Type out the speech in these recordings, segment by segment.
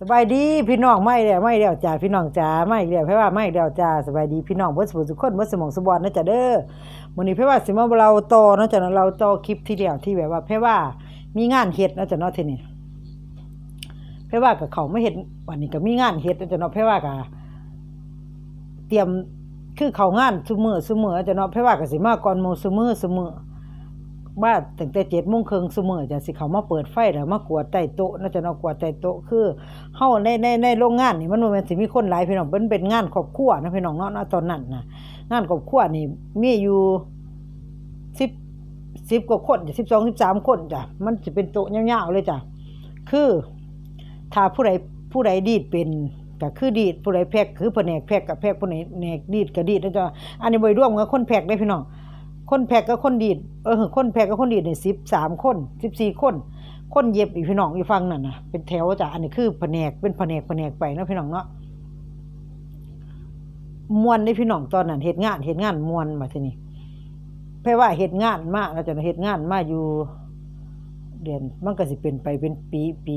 สบายดีพี่น้องไม่เดียวไม่เดียวจ้าพี่น้องจ้าไม่เดียวเพราะว่าไม่เดียวจ้าสบายดีพี่น้องเบิดสมุทุกคนเบิดสมองสมบอนนะจ้าเด้อมื้อนี้เพราะว่าสิมาเราโตเนะจ้ะเนาะเราต่อคลิปที่เดียวที่แบบว่าเพราะว่ามีงานเฮ็ดเนะจ้ะเนาะทีนี้เพราะว่ากับเขาไม่เฮ็ดวันนี้ก็มีงานเฮ็ดเนะจ้ะเนาะเพราะว่าก็เตรียมคือเขางานซุมือซุมื้อจ้ะเนาะเพราะว่าก็สิมาก่อนหมู่ซุมือซุมือ ว่าตั้งแต่เจ็ดโมงครึ่งเสมอจะสิเขามาเปิดไฟแล้วมากวาดใต้โต๊ะน่าจะนอกวาดใต้โต๊ะคือเฮาในในในโรงงานนี่มันม่นสิมีคนหลายพี่น้องเป็นเป็นงานครอบครัวนะพี่น้องเนาะตอนนั้นน่ะงานครอบครัวนี่มีอยู่10 10กว่าคนจ้ะ12 13คนจ้ะมันสิเป็นโต๊ะยาวๆเลยจ้ะคือถ้าผู้ใดผู้ใดดีดเป็นก็คือดีดผู้ใดแพกคือแผนกแพกกับแพกผู้ใดแผนกดีดก็ดีดนะจ๊ะอันนี้บ่ได้ร่วมกับคนแพกได้พี่น้อง คนแพกกับคนดีดเออคนแพกกับคนดีดเนี่ยสิบสามคนสิบสี่คน คนเย็บอีพี่น้องอยู่ฟังนั่นนะเป็นแถวจ้ะอันนี้คือแผนกเป็นแผนกแผนกไปเนาะพี่น้องเนาะมวนในพี่น้องตอนนั้นเฮ็ดงานเฮ็ดงานมวนมาทีนี้แพ่ว่าเฮ็ดงานมากแล้วจะเฮ็ดงานมาอยู่ เดือนมันก็สิเป็นไปเป็นปีปี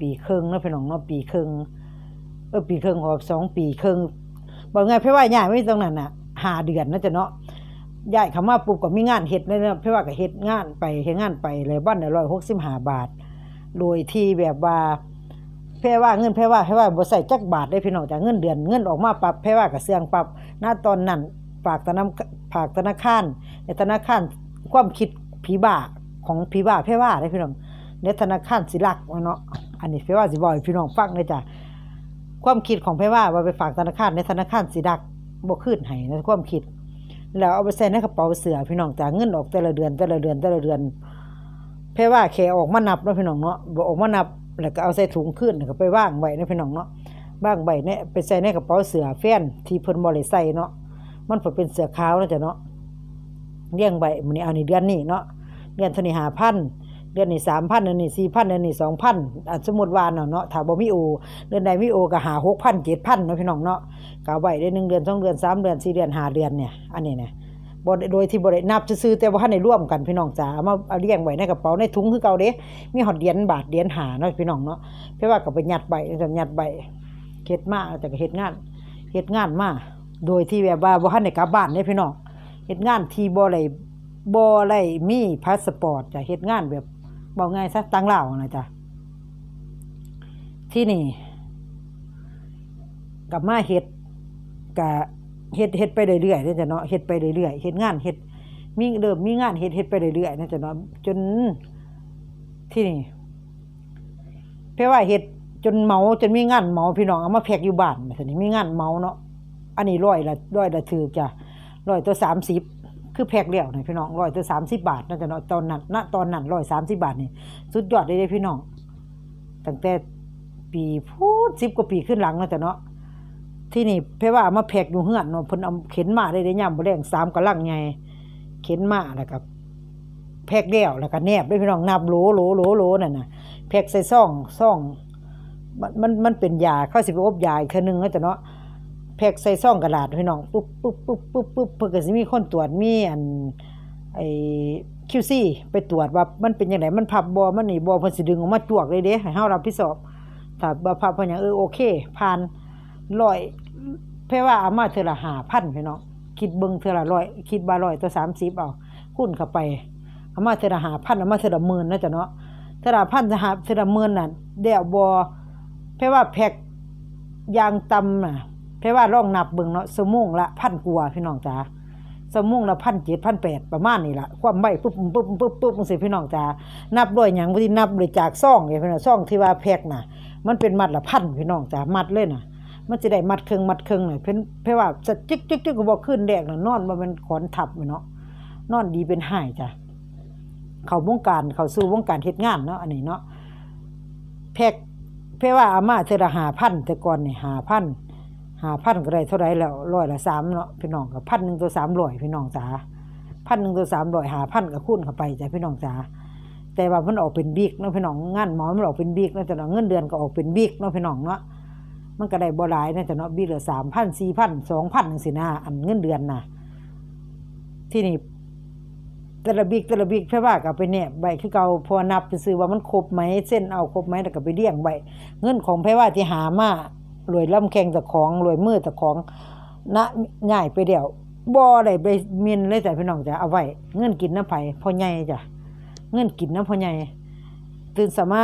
ปีครึ่งเนาะพี่น้องเนาะปีครึ่งเออปีครึ่งออกสองปีครึ่งบอกไงแพ่ว่าย่าไม่ตรงนั้นน่ะหาเดือนนะจ๊ะเนาะ ย้ายเขามาปุ๊บก็มีงานเฮ็ดเลยนะเพราะว่าก็เฮ็ดงานไปเฮ็ดงานไปเลยบ้านละ165 บาท โดยที่แบบว่าแพ่ว่าเงินแพ่ว่าแพ่ว่าบ่ใส่จักบาทได้พี่น้องจากเงินเดือนเงินออกมาปรับแพ่ว่าก็เสื่องปรับณตอนนั้นฝากธนาฝากธนาคารในธนาคารความคิดผีบ้าของผีบ้าแพ่ว่าได้พี่น้องในธนาคารสิรักเนาะอันนี้แพ่ว่าสิบอกให้พี่น้องฟังเลยจ้ะความคิดของแพ่ว่าว่าไปฝากธนาคารในธนาคารสิรักบ่คืนให้ในความคิด แล้วเอาไปใส่ในกระเป๋าเสือพี่น้องจ่ายเงินออกแต่ละเดือนแต่ละเดือนแต่ละเดือนเพื่อว่าแค่ออกมานับเนาะพี่น้องเนาะบ่ออกมานับแล้วก็เอาใส่ถุงขึ้นแล้วก็ไปว่างไว้นะพี่น้องเนาะว่างใบเนี่ยไปใส่ในกระเป๋าเสือแฟนที่เพิ่นบ่ได้ใส่เนาะมันเพิ่นเป็นเสือขาวนะจ๊ะเนาะเลี้ยงใบมันอนี้เอานี่เดือนนี้เนาะเดือนเท่านี้5,000 เดือนนี้3,000เดือนนี้4,000เดือนนี้2,000อะสมมติว่าเนาะเนาะถ้าบ่มีโอ เดือนใดมีโอก็หา6,000 7,000เนาะพี่น้องเนาะก็เอาไว้ได้หนึ่งเดือนสองเดือนสามเดือนสี่เดือนห้าเดือนเนี่ยอันนี้เนี่ยบดโดยที่บ่ได้นับซื้อแต่ว่าทันร่วมกันพี่น้องจ๋าเอามาเอาเลี้ยงไว้ในกระเป๋าในถุงคือเก่าเด้มีหอดเหรียญบาทเหรียญหาเนาะพี่น้องเนาะเพราะว่าก็ไปยัดใบจะยัดใบเฮ็ดมาแต่ก็เฮ็ดงานเฮ็ดงานมาโดยที่แบบว่าบ่ทันได้กลับบ้านเด้พี่น้องเฮ็ดงานที่บ่ได้บ่ได้มีพาสปอร์ตจ้ะเฮ็ดงานแบบ เว้าง่ายซะต่างลานะจ้ะที่นี่กับมาเฮ็ดกะเฮ็ดเฮ็ดไปเรื่อยๆนี่จ้ะเนาะเฮ็ดไปเรื่อยๆเฮ็ดงานเฮ็ดมีเริ่มมีงานเฮ็ดเฮ็ดไปเรื่อยๆนี่จ้ะเนาะจนที่นี่เพราะว่าเฮ็ดจนเมาจนมีงานเมาพี่น้องเอามาแพกอยู่บ้านทีนี้มีงานเมาเนาะอันนี้ร้อยละร้อยละถือจ้ะร้อยตัวสามสิบ คือแพกแล้วนี่พี่น้องร้อยตัวสามสิบบาทนะจ๊ะเนาะตอนนั้นณตอนนั้นร้อยสามสิบบาทนี่สุดยอดเลยเด้พี่น้องตั้งแต่ปีพูดสิบกว่าปีขึ้นหลังนะจ๊ะเนาะที่นี่เพราะว่ามาแพกอยู่เฮือนเนาะเพิ่นเอาเข็นมาได้ได้ยามบ่แรงสามกะลังใหญ่เข็นมาแล้วก็แพกแล้วแล้วก็แนบด้วยพี่น้องนับโหลโหลโหลโหลนั่นน่ะแพกใส่ซ่องซ่องมันมันมันเป็นยาเข้าสิไปอบยาอีกคือนึงก็จะเนาะ แพกใส่ซ่องกระดาษพี่น้องปุ๊บปุ๊บปุ๊บปุ๊บปุ๊บเพิ่นก็สิมีคนตรวจมีอันไอ้ QC ไปตรวจว่ามันเป็นจังไดมันพับบ่มันนี่บ่เพิ่นสิดึงออกมาจวกเลยเด้ให้เฮารับผิดชอบถ้าบ่พับเพิ่นหยังเออโอเคผ่านร้อยเพราะว่าเอามาเทื่อละหาพันพี่น้องคิดเบิ่งเทื่อละร้อยคิดบาร้อยตัวสามสิบเอาคูณเข้าไปเอามาเทื่อละหาพันเอามาเทื่อละหมื่นนะจ๊ะเนาะเทื่อละพันจะหาเทื่อละหมื่นน่ะเดี๋ยวบ่เพราะว่าแพ็กยางตำน่ะ เพราะว่าลองนับเบิ่งเนาะสมงละพันกว่าพี่น้องจ๋าสมงละพันเจ็ดพันแปดประมาณนี้ละความใบปุ๊บปุ๊บปุ๊บปุ๊บจังซี่พี่น้องจ๋านับด้วยหยังบ่ที่นับด้วยจากซ่องนี่พี่น้องซองที่ว่าแพกน่ะ มันเป็นมัดละพันพี่น้องจ๋ามัดเลยน่ะ มันจะได้มัดเครื่องมัดเครื่องหน่อยเพิ่นเพราะว่าจะจึกจึกจึกก็บ่ขึ้นแดกน่ะนอนบ่แม่นขอนทับเนาะนอนดีเป็นหายจ้ะเข้าวงการเขาสู่วงการเฮ็ดงานเนาะอันนี้เนาะแพกเพราะว่าอาม่าเทอละ5,000แต่ก่อนนี่หาพัน 5,000 5,000ก็ได้เท่าไรแล้วร้อยละ3เนาะพี่น้องก็พันหนึ่งตัว300พี่น้องจ๋าพันหนึ่งตัว300 5,000ก็คูณเข้าไปจ้ะพี่น้องจ๋าแต่ว่ามันออกเป็นบิ๊กเนาะพี่น้องงานหมอมันออกเป็นบิ๊กเนาะจ้ะเนาะเงินเดือนก็ออกเป็นบิ๊กเนาะพี่น้องเนาะมันก็ได้บ่หลายนะจ๊ะเนาะบีละสามพันสี่พันสองพันจังซี่นะอันเงินเดือนน่ะที่นี่แต่ละบิกแต่ละบิกแพ่ว่าก็ไปแนบไว้คือเก่าพอนับไปซื้อว่ามันครบไหมเส้นเอาครบไหมแล้วก็ไปเลี้ยงไว้เงินของแพ่ว่าที่หามา รวยล่ำแข่งตะของรวยมือตะของนะง่ายไปเดียวบ่ได้ไปเมียนเลยจ้ะพี่น้องจ้ะเอาไว้เงินกินน้ำไผ่พ่อใหญ่จ้ะเงินกินน้ำพ่อใหญ่ตื่นสมา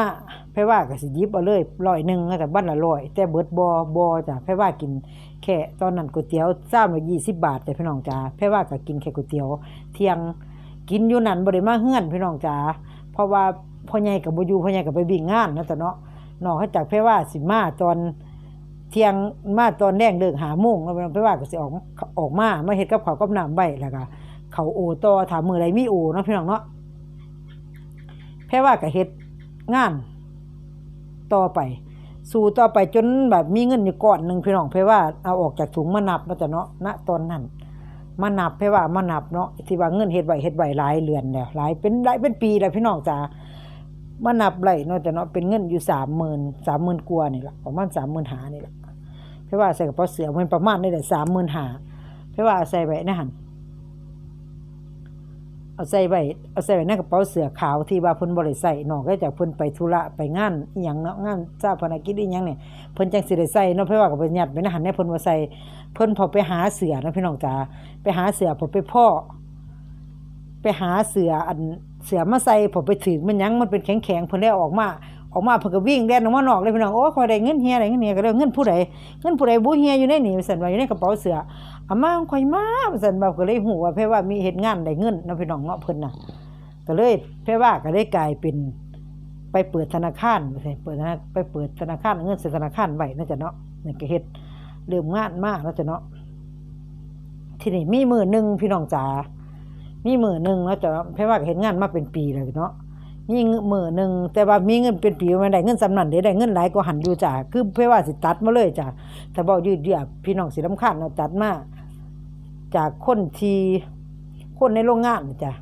แพ่ว่าก็สิยิบเอาเลยร้อยหนึ่งแต่บ้านละร้อยแต่เบิดบ่บ่จ้ะแพ่ว่ากินแค่ตอนนั้นก๋วยเตี๋ยวซ้ำละ20บบาทจ้ะพี่น้องจ้ะแพ่ว่าก็กินแค่ก๋วยเตี๋ยว เที่ยงกินอยู่นั่นบ่ได้มาเฮือนพี่น้องจ๋าเพราะว่าพ่อใหญ่ก็บ่อยู่พ่อใหญ่ก็ไปวิ่งงานนะจ้ะเนาะนอกจากแพ่ว่าสิมาตอน เที่ยงมาตอนแรงเลิกหาโมงแล้วแพ่ว่าก็สิออกออกมามาเฮ็ดกับเขากับน้ำไว้แล้วก็เขาโอต่อถามมื้อใดมีโอเนาะพี่น้องเนาะแพ่ว่าก็เฮ็ดงานต่อไป สู่ต่อไปจนแบบมีเงินอยู่ก้อนหนึ่งพี่น้องแพ่ว่าเอาออกจากถุงมานับนะจ้ะเนาะณตอนนั้นมานับให้ว่ามานับเนาะที่ว่าเงินเฮ็ดไว้เฮ็ดไว้หลายเรือนแล้วหลายเป็นหลายเป็นปีแล้วพี่น้องจ๋ามานับไล่เนาะแต่เนาะเป็นเงินอยู่30,000 30,000กว่านี่ล่ะประมาณ30,000หานี่ล่ะเพราะ ว่าใส่กระเป๋าเสือมันประมาณนี่แหละ30,000หาเพราะว่าใส่ไว้ในหั่นเอาใส่ไว้เอาใส่ไว้ในกระเป๋าเสือขาวที่ว่าเพิ่นบ่ได้ใส่นอกจากเพิ่นไปธุระไปงานอีหยังเนาะงานชาปนกิจอีหยังเนี่ยเพิ่นจังสิได้ใส่เนาะเพราะว่าก็ไปยัดไว้ในหั่นเนี่ยเพิ่นบ่ใส่เพิ่นพอไปหาเสือนะพี่น้องจ๋าไปหาเสือผมไปพ่อไปหาเสืออันเสือมาใส่ผมไปถึงมันยังมันเป็นแข็งแข็งๆเพิ่นได้ออกมา ออกมาเพิ่นก็วิ่งแล่นออกมานอกเลยพี่น้องโอ้คอยได้เงินเฮียได้เงินเฮียก็เลยเงินผู้ใดเงินผู้ใดบ่เฮียอยู่ในนี่สั่นว่าอยู่ในกระเป๋าเสืออามาขอยมาสั่นว่าก็เลยฮู้ว่าเพราะว่ามีเฮ็ดงานได้เงินเนาะพี่น้องเนาะเพิ่นน่ะก็เลยเพราะว่าก็เลยกลายเป็นไปเปิดธนาคารไปเปิดธนาไปเปิดธนาคารเอาเงินใส่ธนาคารไว้น่าจะเนาะนี่ก็เฮ็ดเริ่มงานมากน่าจะเนาะที่นี่มีมือหนึ่งพี่น้องจ๋ามีมือหนึ่งแล้วจะเพราะว่าเห็นงานมาเป็นปีเลยเนาะ มีมือหนึ่งแต่ว่ามีเงินเป็นปีมันได้เงินสำนันเด้ได้เงินหลายกว่าหันอยู่จ้ะคือเพราะว่าสิตัดมาเลยจ้ะถ้าบอกยืดเยื้อพี่น้องสิรำคาญเราะตัดมาจากคนทีคนในโรงงานจ้ะ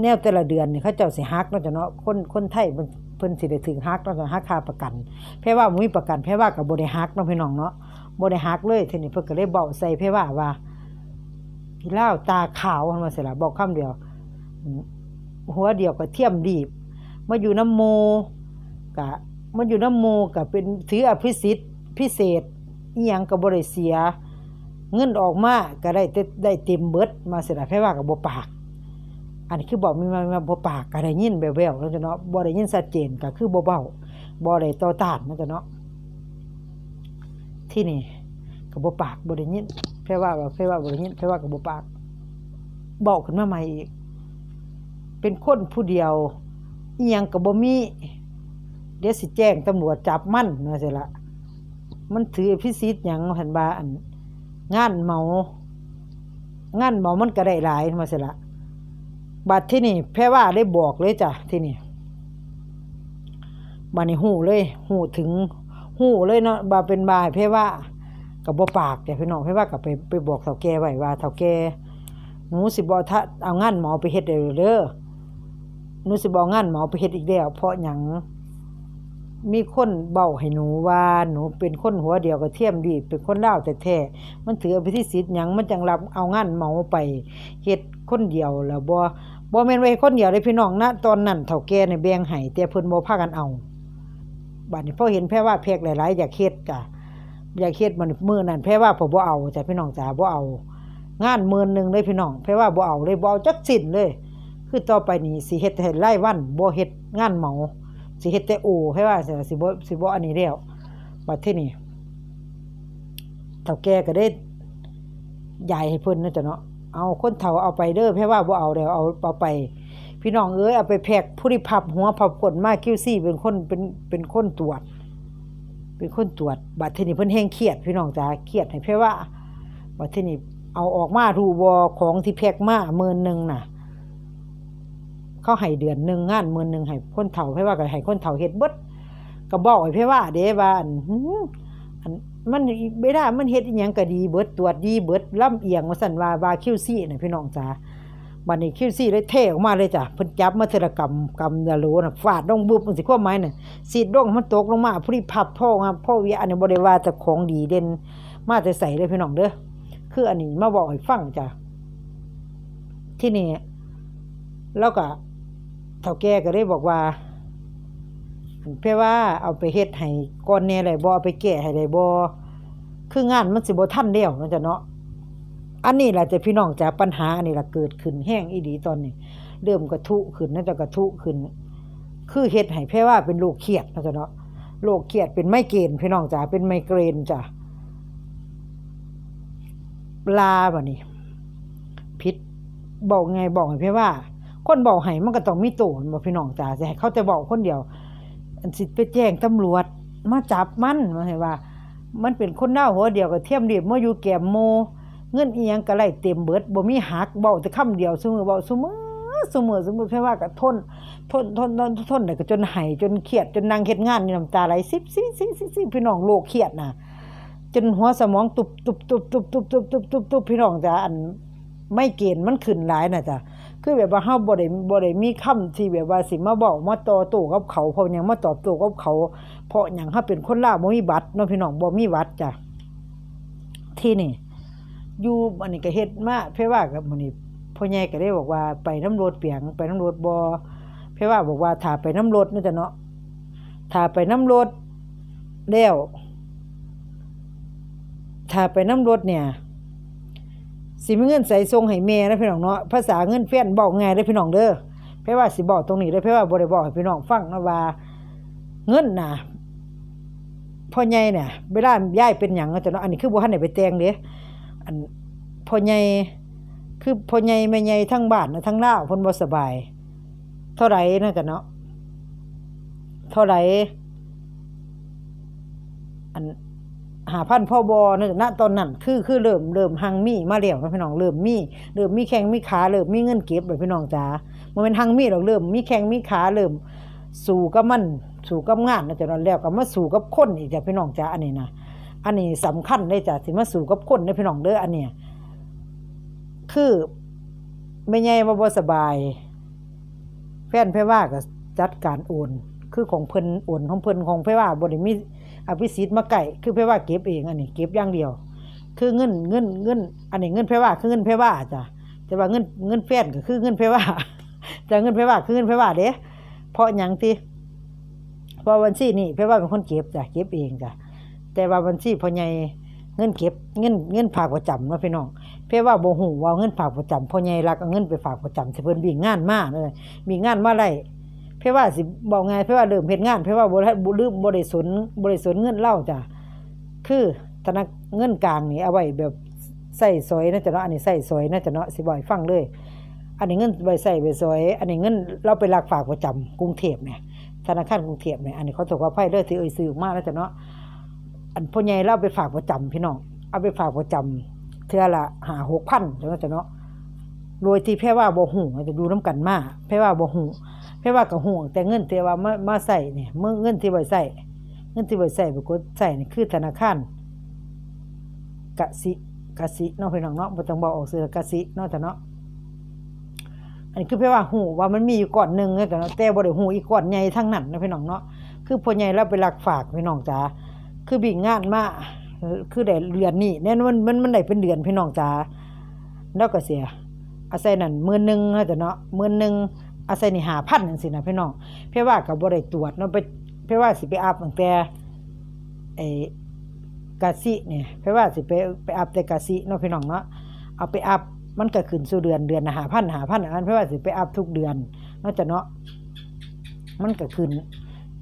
แนวแต่ละเดือนเนี่ยเขาเจ้าสิฮักเนาะจ้ะเนาะคนคนไทยมันเพิ่นสิได้ถึงฮักเนาะจ้ะฮักค่าประกันเพราะว่าบ่มีประกันเพราะว่าก็บ่ได้ฮักเนาะพี่น้องเนาะบ่ได้ฮักเลยทีนี้เพิ่นก็เลยเบ้าใส่เพว่าว่าพี่ลาตาขาวมันว่าสิล่ะบอกคำเดียว หัวเดียวก็เทียมดีบมาอยู่น้ำโมกะมาอยู่น้ำโมก็เป็นถืออภิสิทธิ์พิเศษอีหยังก็บ่ได้เสีย เงินออกมาก็ได้ได้เต็มเบิดมาเสิล่ะเพว่าก็บ่ปาก อันนี้คือบอกมีมามาบปากก็ได้ยินแว่วๆแล้วจะเนาะบ่ได้ยินชัดเจนก็คือบ่เบาบ่ได้ต่อต้านนะจ้ะเนาะที่นี่ก็บ่ปากบ่ได้ยินแค่ว่าว่าแค่ว่าบ่ได้ยินแค่ว่าก็บ่ปากบอกขึ้นมาใหม่อีก เป็นคนผู้เดียวอีหยังก็บ่มีเดี๋ยวสิแจ้งตำรวจจับมันว่าซั่นล่ะมันถืออภิสิทธิ์หยังเห็นว่าอันงานเมางานเมามันก็ได้หลายว่าซั่นล่ะบัดที่นี่แพ้ว่าได้บอกเลยจ้ะที่นี่บัดนี้ฮู้เลยฮู้ถึงฮู้เลยเนาะว่าเป็นบายเพว่ากับบ่ปากแต่พี่น้องเพว่าก็ไปไปบอกเฒ่าแก่ไว้ว่าเฒ่าแก่หนูสิบ่ถ้าเอางานหมอไปเฮ็ดได้เด้อ หนูสิบอางานหมอไปเฮ็ดอีกแล้วเพราะหยังมีคนเบ้าให้หนูว่าหนูเป็นคนหัวเดียวกับเทียมดีเป็นคนเล่าวแท้มันถืออภิสิทธิ์หยังมันจังรับเอางานหมอไปเฮ็ดคนเดียวแล้วบ่บ่แม่นว่าเฮ็ดคนเดียวเด้พี่น้องณตอนนั้นเฒ่าแก่เนี่ยแบ่งให้แต่เพิ่นบ่พากันเอาบัดนี้พอเห็นแพ้ว่าแพกหลายๆอยากเฮ็ดจ้ะอยากเฮ็ดมันมื้อนั้นแพ้ว่าผมบ่เอาจ้ะพี่น้องจ๋าบ่เอา งานหมื่นนึงเลยพี่น้องแพ้ว่าบ่เอาเลยบ่เอาจักสิ้นเลย คือต่อไปนี้สิเฮ็ดให้รายวันบ่เฮ็ดงานเหมาสิเฮ็ดแต่โอแพ้ว่าสิสิบ่สิบ่อันนี้แล้วบัดที่นี้เฒ่าแก่ก็ได้ยายให้เพิ่นนะจ้ะเนาะเอาคนเฒ่าเอาไปเด้อแพ้ว่าบ่เอาแล้วเอาเอาไป พี่น้องเอ้ยเอาไปแพกผู้ที่พับหัวพับกดมาคิวซี่เป็นคนเป็นเป็นคนตรวจ เป็นคนตรวจบัดที่นี้เพิ่นแฮงเครียด พี่น้องจ๋าเครียดให้เพราะว่าบัดที่นี้เอาออกมารูบอของที่แพกมาหมื่นหนึงน่ะ เขาให้เดือนหนึ่งงานมื่นหนึ่งให้คนเฒ่าเพราะว่าก็ให้คนเฒ่าเฮ็ดเบิดก็บอกให้เพราะว่าเด้ว่าอันอันมันไม่ได้มันเฮ็ดอีหยังก็ดีเบิดตรวจดีเบิดลำเอียงว่าซั่นว่าว่าคิวซี่น่ะพี่น้องจ๋าบัดนี้คิวซี่เลยเท่ออกมาเลยจ้ะเพิ่นจับมาเทระกำกำยาโลน่ะฟาดลงบึบมันสิความหมายน่ะสีดลงมันตกลงมาผู้ที่พับพ่อครับพ่อเวียอันนี้บ่ได้ว่าแต่ของดีเด่นมาแต่ใส่เลยพี่น้องเด้อคืออันนี้มาบอกให้ฟังจ้ะที่นี่แล้วก็ เฒ่าแก่ก็ได้บอกว่าเพื่อว่าเอาไปเฮ็ดให้ก่อนแหน่ได้บ่เอาไปแก้ให้ได้บ่คืองานมันสิบ่ทันแล้วเนะจ้ะเนาะอันนี้แหละจะพี่น้องจ้ะปัญหาอันนี้แหละเกิดขึ้นแห้งอีหลีตอนนี้เริ่มกระทุขึ้นน่าจะกระทุขึ้น คือเฮ็ดให้แพ้ว่าเป็นโรคเครียดนะจ้ะเนาะโรคเครียดเป็นไมเกรนพี่น้องจ๋าเป็นไมเกรนจ้ะลาบัดนี้พิษบอกไงบอกให้เพี่ว่า คนบอกให้มันก็ต้องมีตัวบ่พี่น้องจ๋าสิให้เขาจะบอกคนเดียว อันสิไปแจ้งตำรวจมาจับมันมาให้ว่า มันเป็นคนหน้าหัวเดียวกับเทียมเดียบมาอยู่แก้มโม เงินเอียงก็ไล่เต็มเบิดบ่มีหักเว้าแต่คำเดียวซุมือเว้าซุมือซุมื้อซุมื้อเพี่ว่าก็ทนทนทนทนทนได้ก็จนไห้จนเครียดจนนั่งเฮ็ดงานนี่น้ำตาไหลซิบซิซิซิซิพี่น้องโลกเครียดน่ะจนหัวสมองตุบตุบตุบตุบตุบตุบตุบตุบตุบพี่น้องจ้ะอันไม่เกณฑ์มันขึ้นหลายน่ะจ้ะ คือแบบว่าเฮาบ่ได้บ่ได้มีคำที่แบบว่าสิมาบอกมาต่อโต้กับเขาเพราะหยังมาตอบโต้กับเขา เพราะหยังเฮาเป็นคนลาวบ่มีบัตรเนาะพี่น้องบ่มีบัตรจ้ะที่นี่อยู่อันนี้ก็เฮ็ดมาเพ่ว่ากับมื้อนี้พ่อใหญ่ก็ได้บอกว่าไปน้ำรถเปียงไปน้ำรถบ่เพ่ว่าบอกว่าถ้าไปน้ำรถนี่จ้ะเนาะถ้าไปน้ำรถแล้วถ้าไปน้ำรถเนี่ย สิมีเงินใส่ทรงให้แม่นะพี่น้องเนาะภาษาเงินเฟี้ยนบอกง่ายเด้พี่น้องเด้อเพ่ว่าสิบอกตรงนี้เด้เพ่ว่าบ่ได้บอกให้พี่น้องฟังนะว่า เงินน่ะพ่อใหญ่เนี่ยเวลาย้ายเป็นหยังก็จะเนาะอันนี้คือบ่ทันได้ไปแต่งเด้อันพ่อใหญ่คือพ่อใหญ่แม่ใหญ่ทั้งบ้านนะทั้งลาวเพิ่นบ่สบาย เท่าไหร่นั่นกันเนาะเท่าไหร่อัน หาพันพ่อบอนั่นณตอนนั้นคือคือเริ่มเริ่มหังมีมาแล้วนะพี่น้องเริ่มมีเริ่มมีแข้งมีขาเริ่มมีเงินเก็บเลยพี่น้องจ๋าบ่แม่นหังมีหรอกเริ่มมีแข้งมีขาเริ่มสู่กับมันสู่กับงานนะจ๊ะแล้วก็มาสู่กับคนอีกจ้ะพี่น้องจ๋าอันนี้นะอันนี้สำคัญเลยจ้ะสิมาสู่กับคนในพี่น้องเด้ออันเนี้ยคือไม่ใหญ่ว่าบ่สบาย แฟนเพ่ว่าก็จัดการโอน คือของเพิ่นโอนของเพิ่นของเพ่ว่าบ่ได้มี อภิสิทธิ์มาไก่คือเพ่ว่าเก็บเองอันนี้เก็บอย่างเดียว คือเงินเงินเงินอันนี้เงินเพ่ว่าคือเงินเพ่ว่าจ้ะแต่ว่าเงินเงินแฟนก็คือเงินเพ่ว่าแต่เงินเพ่ว่าคือเงินเพ่ว่าเด้เพราะยังติเพราะวันที่นี่เพ่ว่าเป็นคนเก็บจ้ะเก็บเองจ้ะแต่ว่าบัญชีพ่อใหญ่เงินเก็บเงินเงินฝากประจำนะพี่น้องเพ่ว่าโบ่ฮู้ว่าเงินฝากประจำพ่อใหญ่รักเอาเงินไปฝากประจำสิเพิ่นมีงานมาเลยมีงานมาไล่ เพ่ว่าสิบอกไงเพ่ว่าเริ่มเฮ็ดงานเพ่ว่าบ่ได้บ่ลืมบ่ได้สนบ่ได้สนเงินเล่าจ้ะคือธนาเงินกลางนี่เอาไว้แบบใส่สอยนะจ๊ะเนาะอันนี้ใส่สอยนะจ๊ะเนาะสิบ่ให้ฟังเลย อันนี้เงินไว้ใส่ไว้สอย อันนี้เงินเราไปรักฝากประจำกรุงเทพเนี่ยธนาคารกรุงเทพเนี่ยอันนี้เขาถูกว่าไพ่เด้อที่เอ่ยซื้อออกมาแล้วจ้ะเนาะอันพ่อใหญ่เราเอาไปฝากประจำพี่น้องเอาไปฝากประจำเทื่อละหาหกพันจังว่าจะเนาะโดยที่แพ่ว่าบ่หูจะดูน้ำกันมาแพ่ว่าบ่หู แพ่ว่าก็หูแต่เงินที่ว่ามามาใส่เนี่ยเมื่อเงินที่ไว้ใส่เงินที่ไว้ใส่ไปกดใส่นี่คือธนาคารกสิกสิเนาะพี่น้องเนาะบ่ต้องบอกออกเสือกสิเนาะแต่เนาะอันนี้คือแพ่ว่าหูว่ามันมีอยู่ก้อนหนึงแต่เนาะแต่บ่ได้หูอีกก้อนใหญ่ทั้งนั้นนะพี่น้องเนาะคือพ่อใหญ่เราไปรักฝากพี่น้องจ๋าคือบิ่งงานมาเออคือได้เดือนนี้แน่นมันมันมันได้เป็นเดือนพี่น้องจ๋าแล้วก็เสียอาศัยนั่นมื่นหนึงเนาะเนาะมื่นหนึง อาศัยนี่5,000จังซี่นะพี่น้องเพราะว่าก็บ่ได้ตรวจเนาะไปเพราะว่าสิไปอาบตั้งแต่ไอ้กะสิเนี่ยเพราะว่าสิไปไปอาบแต่กะสิเนาะพี่น้องเนาะเอาไปอาบมันก็ขึ้นสู่เดือนเดือนละ5,000 5,000อันเพราะว่าสิไปอาบทุกเดือนนาะจ้ะเนาะมันก็ขึ้น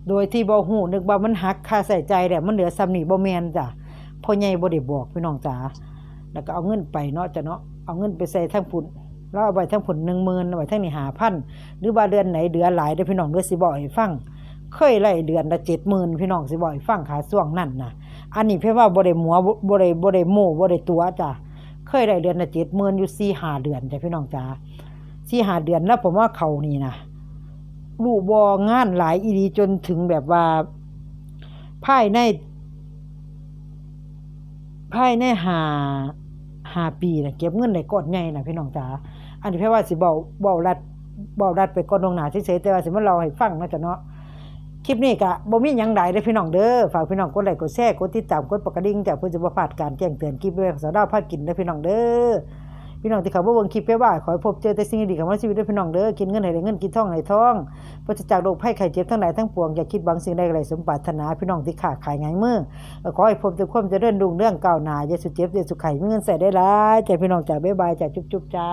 โดยที่บ่ฮู้นึกว่ามันหักค่าใช้จ่ายแล้วมันเหลือซ้ำนี่บ่แมนจ้ะพ่อใหญ่บ่ได้บอกพี่น้องจ๋าแล้วก็เอาเงินไปเนาะจ้ะเนาะเอาเงินไปใส่ทั้งพุ่น แล้วเอาไว้ทั้งพุ่น10,000เอาไว้ทั้งนี่5,000หรือว่าเดือนไหนเดือนหลายเด้พี่น้องเด้อสิบอกให้ฟังเคยไล่เดือนละ70,000พี่น้องสิบอกให้ฟังค่าช่วงนั้นนะอันนี้เพิ่นว่าบ่ได้หมัวบ่บ่ได้บ่ได้โมบ่ได้ตัวจ้ะเคยได้เดือนละ70,000อยู่4-5เดือนจ้ะพี่น้องจ๋า4-5เดือนแล้วผมว่าเขานี่นะลูกบองานหลายอีดีจนถึงแบบว่าภายในภายในหาหาปีนะเก็บเงินได้ก้อนใหญ่นะพี่น้องจ๋า อันนี้แค่ว่าสิเบาเบารัดเบารัดไปก่อนลวงหนาเฉยๆแต่ว่าสิมาเล่าให้ฟังนะจ๊ะเนาะคลิปนี้ก็บ่มีหยังใดเด้พี่น้องเด้อฝากพี่น้องกดไลค์กดแชร์กดติดตามกดปกระดิ่งจากเพื่อจะบ่พลาดการแจ้งเตือนคลิปด้วยสาวดาวพากินเด้อพี่น้องเด้อพี่น้องที่เขาบ่เบิ่งคลิปไปว่าขอให้พบเจอแต่สิ่งดีๆข้ามาในชีวิตด้วยพี่น้องเด้อกินเงินให้ได้เงินกินทองให้ทองปราศจากโรคภัยไข้เจ็บทั้งหลายทั้งปวงอย่าคิดหวังสิ่งใดก็ไดสมปรารถนาพี่น้องที่ค้าขายง่ายมือขอให้พบแต่ความเจริญรุ่งเรื่องก้าวหน้าอย่าสุดเจ็บอย่าสุขไข้มีเงินใส่ได้หลายจ้ะพี่น้องจ้ะบ๊ายบายจ้ะจุ๊บๆจ้า